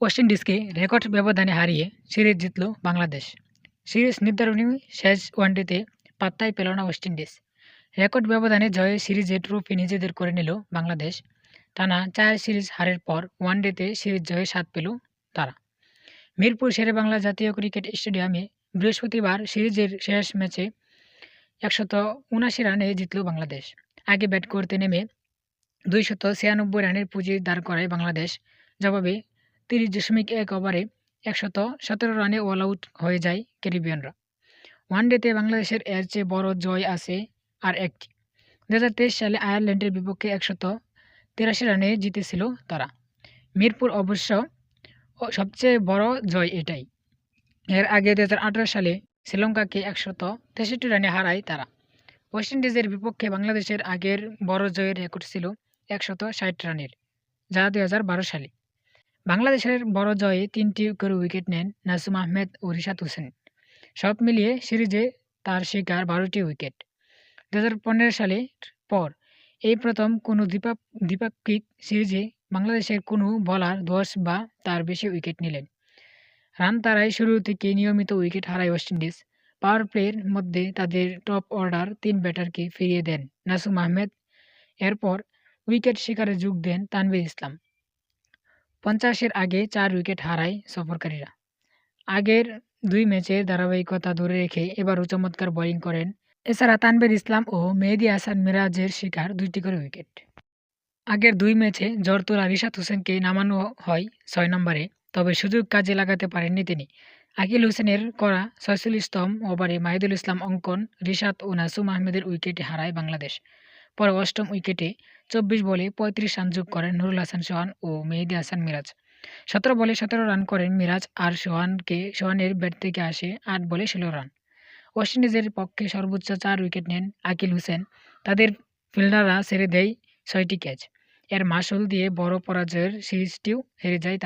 West ইন্ডিজকে record ব্যবধানে হারিয়ে series জিতল বাংলাদেশ। সিরিজ নির্ধারণী শেষ ওয়ানডেতে পাত্তাই পেল না ওয়েস্ট ইন্ডিজ রেকর্ড ব্যবধানে জয়ে সিরিজে ট্রফি নিজেদের করে নিল বাংলাদেশ। টানা চার সিরিজ হারের পর ওয়ানডেতে সিরিজ জয়ে স্বাদ পেল তারা। মিরপুর শেরেবাংলা জাতীয় ক্রিকেট স্টেডিয়ামে বৃহস্পতিবার সিরিজের শেষ ম্যাচে একশত উনাশি রানে জিতল বাংলাদেশ। আগে ব্যাট করতে নেমে দুইশত ছিয়ানব্বই রানের পুঁজি দাঁড় করায় বাংলাদেশ। জবাবে তিরিশ দশমিক এক ওভারে একশত সতেরো রানে অল আউট হয়ে যায় ক্যারিবিয়ানরা। ওয়ানডেতে বাংলাদেশের এর চেয়ে বড় জয় আছে আর একটি দু হাজার তেইশ সালে আয়ারল্যান্ডের বিপক্ষে একশত তিরাশি রানে জিতেছিল তারা। মিরপুর অবশ্য সবচেয়ে বড় জয় এটাই। এর আগে দু হাজার আঠারো সালে শ্রীলঙ্কাকে একশত তেষট্টি রানে হারায় তারা। ওয়েস্ট ইন্ডিজের বিপক্ষে বাংলাদেশের আগের বড় জয়ের রেকর্ড ছিল একশত ষাট রানের, যা দু হাজার বারো সালে। বাংলাদেশের বড় জয়ে তিনটি করে উইকেট নেন নাসুম আহমেদ ও রিশাদ হোসেন। সব মিলিয়ে সিরিজে তার শিকার বারোটি উইকেট। দু হাজার পনেরো সালের পর এই প্রথম কোনো দ্বিপা দ্বিপাক্ষিক সিরিজে বাংলাদেশের কোনো বলার দশ বা তার বেশি উইকেট নিলেন। রান তারাই শুরু থেকে নিয়মিত উইকেট হারায় ওয়েস্ট ইন্ডিজ। পাওয়ার প্লের মধ্যে তাদের টপ অর্ডার তিন ব্যাটারকে ফিরিয়ে দেন নাসুম আহমেদ। এরপর উইকেট শিকারে যোগ দেন তানভীর ইসলাম। পঞ্চাশের আগে চার উইকেট হারায় সফরকারীরা। আগের দুই ম্যাচের ধারাবাহিকতা ধরে রেখে এবারও চমৎকার বোলিং করেন এছাড়া তানভীর ইসলাম ও মেহেদি হাসান মিরাজের শিকার দুইটি করে উইকেট। আগের দুই ম্যাচে জ্বর তোলা রিশাদ হোসেনকে নামানো হয় ছয় নম্বরে, তবে সুযোগ কাজে লাগাতে পারেননি তিনি। আকিল হোসেনের করা ছয়চল্লিশতম ওভারে মাহিদুল ইসলাম অঙ্কন, রিশাদ ও নাসুম আহমেদের উইকেটে হারায় বাংলাদেশ। পরে অষ্টম উইকেটে চব্বিশ বলে পঁয়ত্রিশ রান যোগ করেন নুরুল হাসান সোহান ও মেহেদি হাসান মিরাজ। সতেরো বলে সতেরো রান করেন মিরাজ আর সোহানকে, সোহানের ব্যাট থেকে আসে আট বলে ষোলো রান। ওয়েস্ট ইন্ডিজের পক্ষে সর্বোচ্চ চার উইকেট নেন আকিল হোসেন। তাদের ফিল্ডাররা ছেড়ে দেয় ছয়টি ক্যাচ। এর মাসুল দিয়ে বড় পরাজয়ের সিরিজটিও হেরে যায়